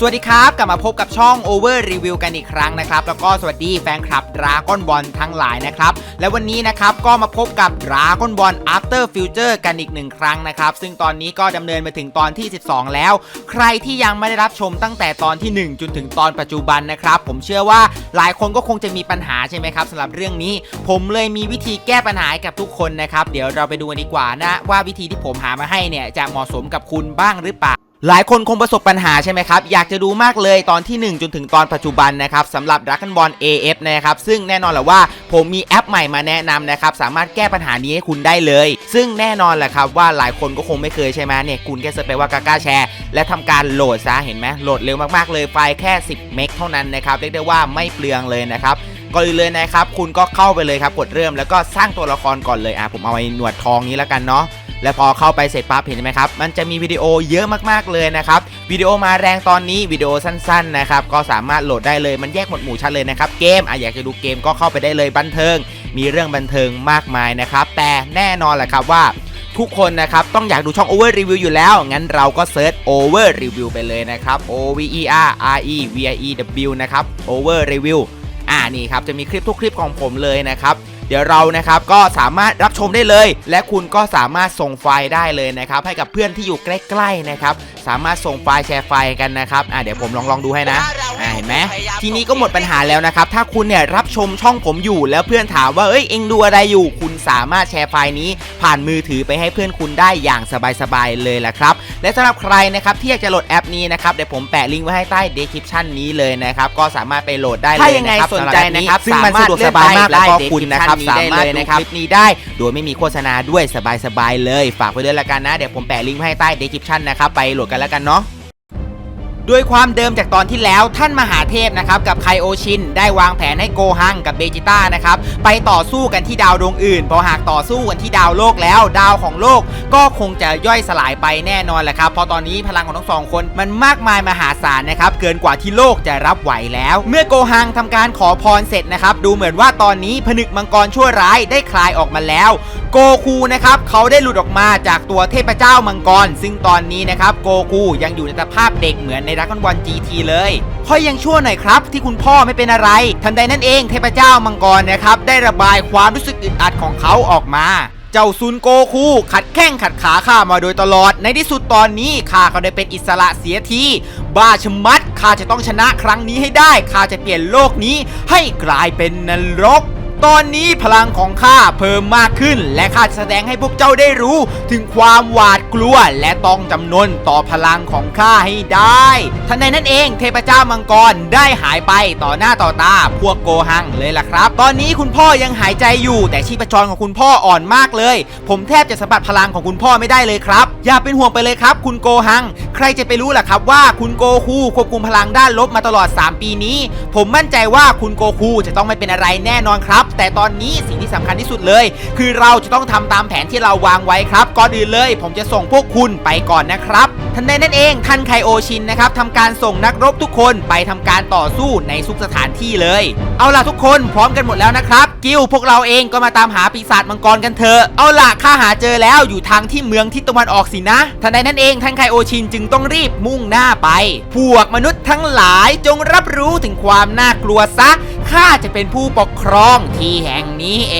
สวัสดีครับ กลับมาพบกับช่อง Over Review กันอีกครั้งนะครับ แล้วก็สวัสดีแฟนคลับ Dragon Ball ทั้งหลายนะครับ และวันนี้นะครับก็มาพบกับ Dragon Ball After Future กันอีกหนึ่งครั้งนะครับ ซึ่งตอนนี้ก็ดำเนินมาถึงตอนที่ 12 แล้ว ใครที่ยังไม่ได้รับชมตั้งแต่ตอนที่ 1 จนถึงตอนปัจจุบันนะครับ ผมเชื่อว่าหลายคนก็คงจะมีปัญหาใช่ไหมครับสำหรับเรื่องนี้ ผมเลยมีวิธีแก้ปัญหาให้กับทุกคนนะครับ เดี๋ยวเราไปดูกันดีกว่านะว่าวิธีที่ผมหามาให้เนี่ยจะเหมาะสมกับคุณบ้างหรือเปล่า หลายคนคงประสบปัญหาใช่ไหมครับ อยากจะดูมากเลยตอนที่ 1 จนถึงตอนปัจจุบันนะครับสำหรับ Dragon Ball AF นะครับ ซึ่งแน่นอนแหละว่าผมมีแอปใหม่มาแนะนำนะครับ สามารถแก้ปัญหานี้ให้คุณได้เลย ซึ่งแน่นอนแหละครับว่าหลายคนก็คงไม่เคยใช่ไหมเนี่ย คุณแค่เซิร์ชไปว่ากาก้าแชร์และทำการโหลดซะเห็นไหมโหลดเร็วมากๆเลยไฟล์แค่ 10 เมกเท่านั้นนะครับเรียกได้ว่าไม่เปลืองเลยนะครับก่อนอื่นเลยนะครับคุณก็เข้าไปเลยครับกดเริ่มแล้วก็สร้างตัวละครก่อนเลยอะผมเอาไว้หนวดทองนี้แล้วกันเนาะ แล้วพอเข้าไปเสร็จปั๊บเห็นไหมครับ มันจะมีวิดีโอเยอะมากๆเลยนะครับวิดีโอมาแรงตอนนี้วิดีโอสั้นๆนะครับก็สามารถโหลดได้เลยมันแยกหมวดหมู่ชัดเลยนะครับเกมอะอยากจะดูเกมก็เข้าไปได้เลยบันเทิง มีเรื่องบันเทิงมากมายนะครับแต่แน่นอนแหละครับว่าทุกคนนะครับ ต้องอยากดูช่อง Over Review อยู่แล้ว งั้นเราก็เซิร์ช Over Review ไปเลยนะครับ O V E R R E V I E W นะครับ Over Review อ่านี่ครับ จะมีคลิปทุกคลิปของผมเลยนะครับ เดี๋ยวเรานะครับก็สามารถรับชมได้เลย และคุณก็สามารถส่งไฟล์ได้เลยนะครับให้กับเพื่อนที่อยู่ใกล้ๆนะครับสามารถส่งไฟล์แชร์ไฟล์กันนะครับอ่าเดี๋ยวผมลองลองดูให้นะอ่าเห็นไหมทีนี้ก็หมดปัญหาแล้วนะครับถ้าคุณเนี่ยรับชมช่องผมอยู่แล้วเพื่อนถามว่าเอ้ยเอ็งดูอะไรอยู่ คุณสามารถแชร์ไฟล์นี้ ผ่านมือถือไปให้เพื่อนคุณได้อย่างสบายๆเลยแหละครับและสำหรับใครนะครับที่อยากจะโหลดแอปนี้นะครับเดี๋ยวผมแปะลิงก์ไว้ให้ใต้ description นี้เลยนะครับก็สามารถไปโหลดได้เลยถ้ายังไงนะครับสนใจนะครับซึ่งมันสามารถสะดวกสบายมากเลื่แล้วอนก็ไปคุณนะครับ description สามารถนี้ได้เลยดูนะคครับลิปนี้ได้ โดยไม่มีโฆษณาด้วยสบายๆเลย ฝากไว้ด้วยละกันนะ เดี๋ยวผมแปะลิงก์ไว้ให้ใต้ description นะครับ ไปโหลดกันแล้วกันเนาะ ด้วยความเดิมจากตอนที่แล้วท่านมหาเทพนะครับกับไคโอชินได้วางแผนให้โกฮังกับเบจิต้านะครับไปต่อสู้กันที่ดาวดวงอื่นพราะหากต่อสู้กันที่ดาวโลกแล้ว ดาวของโลกก็คงจะย่อยสลายไปแน่นอนแหละครับเพราะตอนนี้พลังของทั้งสองคนมันมากมายมหาศาลนะครับเกินกว่าที่โลกจะรับไหวแล้ว เมื่อโกฮังทำการขอพรเสร็จนะครับดูเหมือนว่าตอนนี้ผนึกมังกรชั่วร้ายได้คลายออกมาแล้วโกคูนะครับเขาได้หลุดออกมาจากตัวเทพเจ้ามังกร ซึ่งตอนนี้นะครับโกคูยังอยู่ในสภาพเด็กเหมือนในรักอนบอล GT เลยค่อยยังชั่วหน่อยครับ ที่คุณพ่อไม่เป็นอะไร ทันใดนั่นเองเทพเจ้ามังกรนะครับได้ระบายความรู้สึกอึดอัดของเขาออกมาเจ้าซุนโกคูขัดแข้งขัดขาข้ามาโดยตลอด ในที่สุดตอนนี้ข้าก็ได้เป็นอิสระเสียที บ้าชะมัดข้าจะต้องชนะครั้งนี้ให้ได้ข้าจะเปลี่ยนโลกนี้ให้กลายเป็นนรก ตอนนี้พลังของข้าเพิ่มมากขึ้น และข้าจะแสดงให้พวกเจ้าได้รู้ ถึงความหวาดกลัวและต้องจำนนต่อพลังของข้าให้ได้ ทันใดนั้นเองเทพเจ้ามังกรได้หายไปต่อหน้าต่อตาพวกโกหังเลยล่ะครับ ตอนนี้คุณพ่อยังหายใจอยู่ แต่ชีพจรของคุณพ่ออ่อนมากเลย ผมแทบจะสัมผัสพลังของคุณพ่อไม่ได้เลยครับ อย่าเป็นห่วงไปเลยครับ คุณโกหัง ใครจะไปรู้ล่ะครับว่าคุณโกคูควบคุมพลังด้านลบมาตลอด 3 ปีนี้ ผมมั่นใจว่าคุณโกคูจะต้องไม่เป็นอะไรแน่นอนครับแต่ตอนนี้สิ่งที่สำคัญที่สุดเลย คือเราจะต้องทำตามแผนที่เราวางไว้ครับ ก่อนอื่นเลย ผมจะส่งพวกคุณไปก่อนนะครับ ทันใดนั่นเองท่านไคโอชินนะครับทำการส่งนักรบทุกคนไปทำการต่อสู้ในทุกสถานที่เลย เอาล่ะทุกคนพร้อมกันหมดแล้วนะครับกิลพวกเราเองก็มาตามหาปีศาจมังกรกันเถอะเอาล่ะข้าหาเจอแล้วอยู่ทางที่เมืองทิศตะวันออกสินะทันใดนั่นเองท่านไคโอชินจึงต้องรีบมุ่งหน้าไป พวกมนุษย์ทั้งหลายจงรับรู้ถึงความน่ากลัวซะข้าจะเป็นผู้ปกครองที่แห่งนี้เอ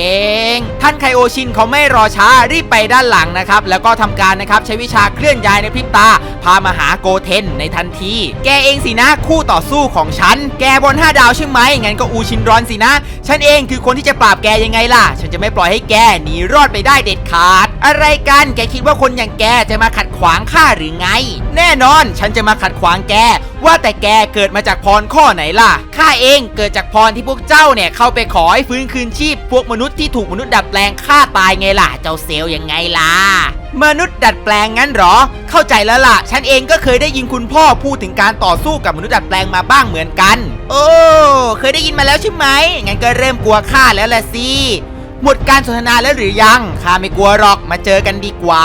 ง ท่านไคโอชินเขาไม่รอช้ารีบไปด้านหลังนะครับ แล้วก็ทำการนะครับใช้วิชาเคลื่อนย้ายในพริบตาพามาหาโกเทนในทันที แกเองสินะคู่ต่อสู้ของฉัน แกบน5ดาวใช่ไหมงั้นก็อูชินรอนสินะ ฉันเองคือคนที่จะปราบแกยังไงล่ะ ฉันจะไม่ปล่อยให้แกหนีรอดไปได้เด็ดขาด อะไรกัน แกคิดว่าคนอย่างแกจะมาขัดขวางข้าหรือไง แน่นอน ฉันจะมาขัดขวางแก ว่าแต่แกเกิดมาจากพรข้อไหนล่ะ ข้าเองเกิดจากพรที่พวกเจ้าเนี่ยเข้าไปขอให้ฟื้นคืนชีพ พวกมนุษย์ที่ถูกมนุษย์ดัดแปลงฆ่าตายไงล่ะ เจ้าเซลล์ยังไงล่ะ มนุษย์ดัดแปลงงั้นหรอ เข้าใจแล้วล่ะ ฉันเองก็เคยได้ยินคุณพ่อพูดถึงการต่อสู้กับมนุษย์ดัดแปลงมาบ้างเหมือนกัน โอ้ เคยได้ยินมาแล้วใช่ไหม งั้นก็เริ่มกลัวข้าแล้วล่ะสิ หมดการสนทนาแล้วหรือยัง ข้าไม่กลัวหรอก มาเจอกันดีกว่า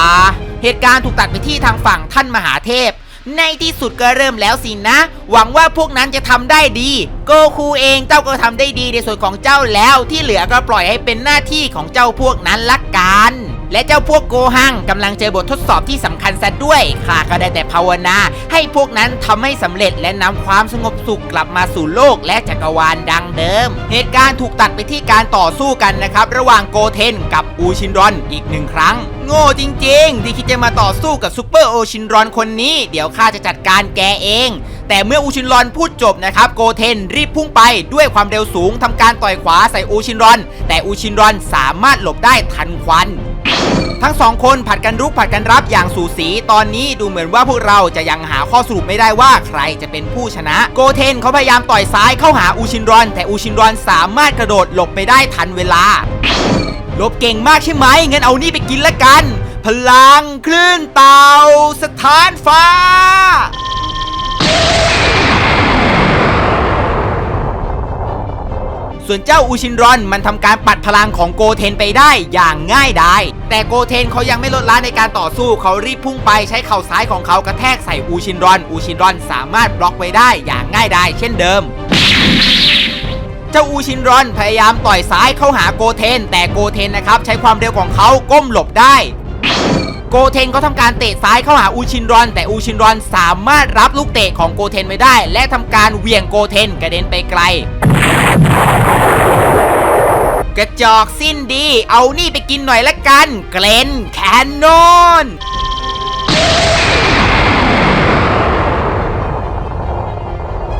เหตุการณ์ถูกตัดไปที่ทางฝั่งท่านมหาเทพ ในที่สุดก็เริ่มแล้วสินะ หวังว่าพวกนั้นจะทำได้ดี โกคูเองเจ้าก็ทำได้ดีในส่วนของเจ้าแล้วที่เหลือก็ปล่อยให้เป็นหน้าที่ของเจ้าพวกนั้นละกัน และเจ้าพวกโกหังกำลังเจอบททดสอบที่สำคัญซะด้วยข้าก็ได้แต่ภาวนา ให้พวกนั้นทำให้สำเร็จและนำความสงบสุขกลับมาสู่โลกและจักรวาลดังเดิม เหตุการณ์ถูกตัดไปที่การต่อสู้กันนะครับ ระหว่างโกเทนกับอูชินรอนอีกหนึ่งครั้ง โง่จริงๆ ที่คิดจะมาต่อสู้กับซูเปอร์โอชินรอนคนนี้ เดี๋ยวข้าจะจัดการแกเองแต่เมื่ออูชินรอนพูดจบนะครับโกเทนรีบพุ่งไปด้วยความเร็วสูงทำการต่อยขวาใส่อูชินรอน แต่อูชินรอนสามารถหลบได้ทันควัน ทั้งสองคนผัดกันรุกผัดกันรับอย่างสูสีตอนนี้ดูเหมือนว่าพวกเราจะยังหาข้อสรุปไม่ได้ว่าใครจะเป็นผู้ชนะ โกเทนเขาพยายามต่อยซ้ายเข้าหาอูชินรอน แต่อูชินรอนสามารถกระโดดหลบไปได้ทันเวลาหลบเก่งมากใช่ไหมงั้นเอานี่ไปกินละกัน พลังคลื่นเตาสถานฟ้า ส่วนเจ้าอูชินรอนมันทำการปัดพลังของโกเทนไปได้อย่างง่ายดายแต่โกเทนเขายังไม่ลดละในการต่อสู้เขารีบพุ่งไปใช้เข่าซ้ายของเขากระแทกใส่อูชินรอน อูชินรอนสามารถบล็อกไว้ได้อย่างง่ายดายเช่นเดิมเจ้าอูชินรอนพยายามต่อยซ้ายเข้าหาโกเทน แต่โกเทนนะครับใช้ความเร็วของเขาก้มหลบได้ โกเทนเขาทำการเตะซ้ายเข้าหาอูชินรอน แต่อูชินรอนสามารถรับลูกเตะของโกเทนไว้ได้ และทำการเหวี่ยงโกเทนกระเด็นไปไกล กระจอกสิ้นดี เอานี่ไปกินหน่อยละกัน เกรนแคนนอน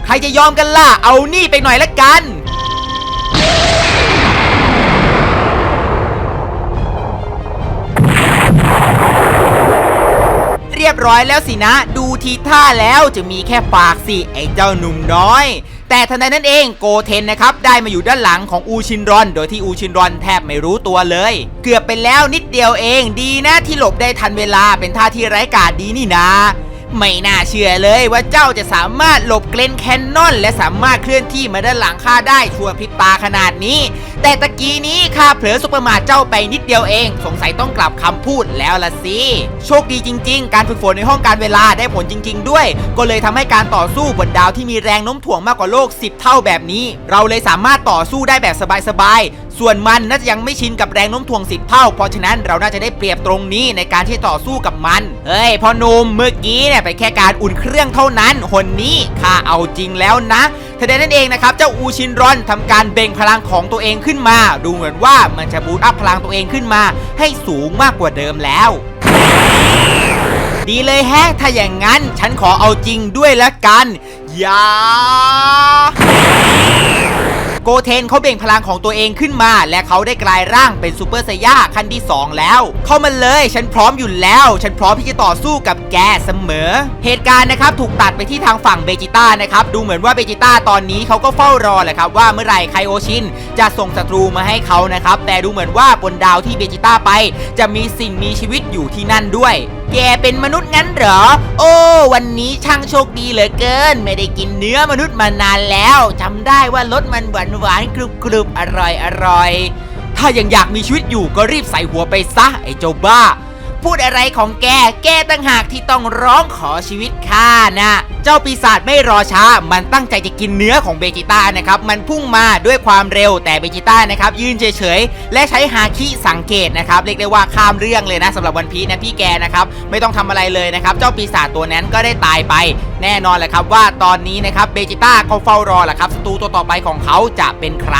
ใครจะยอมกันล่ะ เอานี่ไปหน่อยละกัน เรียบร้อยแล้วสินะ ดูทีท่าแล้วจะมีแค่ปากสิ ไอ้เจ้าหนุ่มน้อย แต่ทันใดนั้นเองโกเทนนะครับได้มาอยู่ด้านหลังของอูชินรอน โดยที่อูชินรอนแทบไม่รู้ตัวเลย เกือบไปแล้วนิดเดียวเองดีนะที่หลบได้ทันเวลาเป็นท่าที่ไร้กาดดีนี่นะ ไม่น่าเชื่อเลยว่าเจ้าจะสามารถหลบเกรนแคนนอนและสามารถเคลื่อนที่มาด้านหลังข้าได้ชั่วพริบตาขนาดนี้ แต่ตะกี้นี้ข้าเผลอสุปมาเจ้าไปนิดเดียวเอง สงสัยต้องกลับคำพูดแล้วละสิ โชคดีจริง ๆ การฝึกฝนในห้องการเวลาได้ผลจริง ๆ ด้วย ก็เลยทำให้การต่อสู้บนดาวที่มีแรงโน้มถ่วงมากกว่าโลก 10 เท่าแบบนี้ เราเลยสามารถต่อสู้ได้แบบสบายๆส่วนมันน่าจะยังไม่ชินกับแรงโน้มถ่วง10เท่า เพราะฉะนั้นเราน่าจะได้เปรียบตรงนี้ในการที่ต่อสู้กับมัน เฮ้ยพ่อหนุ่มเมื่อกี้เนี่ยเป็นแค่การอุ่นเครื่องเท่านั้นหนนี้ข้าเอาจริงแล้วนะทันใดนั้นเองนะครับเจ้าอูชินรอนทำการเบ่งพลังของตัวเองขึ้นมา ดูเหมือนว่ามันจะบูตอัพพลังตัวเองขึ้นมา ให้สูงมากกว่าเดิมแล้ว ดีเลยแฮะถ้าอย่างนั้นฉันขอเอาจริงด้วยละกัน อย่า โกเทนเขาเบ่งพลังของตัวเองขึ้นมา และเขาได้กลายร่างเป็นซูเปอร์ไซย่าขั้นที่ 2 แล้ว เข้ามาเลยฉันพร้อมอยู่แล้ว ฉันพร้อมที่จะต่อสู้กับแกเสมอ เหตุการณ์นะครับถูกตัดไปที่ทางฝั่งเบจิต้านะครับดูเหมือนว่าเบจิต้าตอนนี้เขาก็เฝ้ารอแหละครับว่าเมื่อไหร่ไคโอชินจะส่งศัตรูมาให้เขานะครับแต่ดูเหมือนว่าบนดาวที่เบจิต้าไป จะมีสิ่งมีชีวิตอยู่ที่นั่นด้วย แกเป็นมนุษย์งั้นเหรอ โอ้ วันนี้ช่างโชคดีเหลือเกิน ไม่ได้กินเนื้อมนุษย์มานานแล้วจำได้ว่ารสมันหวานหวานกรุบกรุบอร่อยอร่อย ถ้ายังอยากมีชีวิตอยู่ก็รีบใส่หัวไปซะไอ้เจ้าบ้า พูดอะไรของแก แกตั้งหากที่ต้องร้องขอชีวิตข้านะ เจ้าปีศาจไม่รอช้า มันตั้งใจจะกินเนื้อของเบจิต้านะครับ มันพุ่งมาด้วยความเร็วแต่เบจิต้านะครับยืนเฉยๆ และใช้ฮาคิสังเกตนะครับ เรียกได้ว่าข้ามเรื่องเลยนะสำหรับวันพีชนะพี่แกนะครับ ไม่ต้องทำอะไรเลยนะครับ เจ้าปีศาจตัวนั้นก็ได้ตายไป แน่นอนแหละครับว่าตอนนี้นะครับเบจิต้าก็เฝ้ารอแหละครับศัตรูตัวต่อไปของเขาจะเป็นใคร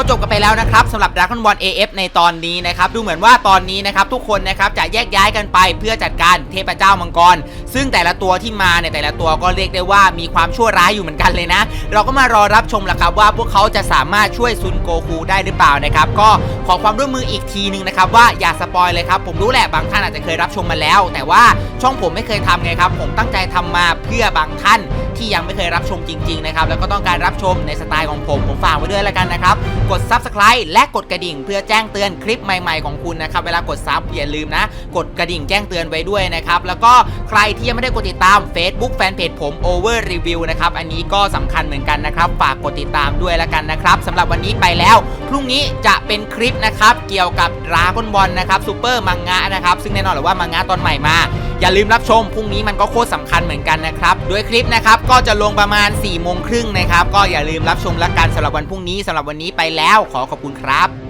ก็จบกันไปแล้วนะครับสำหรับ Dragon Ball AF ในตอนนี้นะครับดูเหมือนว่าตอนนี้นะครับทุกคนนะครับจะแยกย้ายกันไปเพื่อจัดการเทพเจ้ามังกร ซึ่งแต่ละตัวที่มาเนี่ยแต่ละตัวก็เรียกได้ว่ามีความชั่วร้ายอยู่เหมือนกันเลยนะ เราก็มารอรับชมละครับว่าพวกเขาจะสามารถช่วยซุนโกคูได้หรือเปล่านะครับก็ขอความร่วมมืออีกทีนึงนะครับว่าอย่าสปอยเลยครับผมรู้แหละบางท่านอาจจะเคยรับชมมาแล้ว แต่ว่าช่องผมไม่เคยทำไงครับผมตั้งใจทำมาเพื่อบางท่านที่ยังไม่เคยรับชมจริงๆนะครับแล้วก็ต้องการรับชมในสไตล์ของผมผมฝากไว้ด้วยแล้วกันนะครับกด Subscribe และกดกระดิ่ง เพื่อแจ้งเตือนคลิปใหม่ๆของคุณนะครับเวลากดซับอย่าลืมนะ กดกระดิ่งแจ้งเตือนไว้ด้วยนะครับแล้วก็ใครที่ยังไม่ได้กดติดตาม Facebook Fanpage ผม Over Review นะครับอันนี้ก็สำคัญเหมือนกันนะครับฝากกดติดตามด้วยแล้วกันนะครับสำหรับวันนี้ไปแล้ว พรุ่งนี้จะเป็นคลิปนะครับเกี่ยวกับดราก้อนบอลนะครับซูเปอร์มังงะนะครับซึ่งแน่นอนเลยว่ามังงะตอนใหม่มา อย่าลืมรับชมพรุ่งนี้มันก็โคตรสำคัญเหมือนกันนะครับ โดยคลิปนะครับก็จะลงประมาณ4ี่โมงครึ่งนะครับ ก็อย่าลืมรับชมแล้วกันสำหรับวันพรุ่งนี้สำหรับวันนี้ไปแล้วขอขอบคุณครับ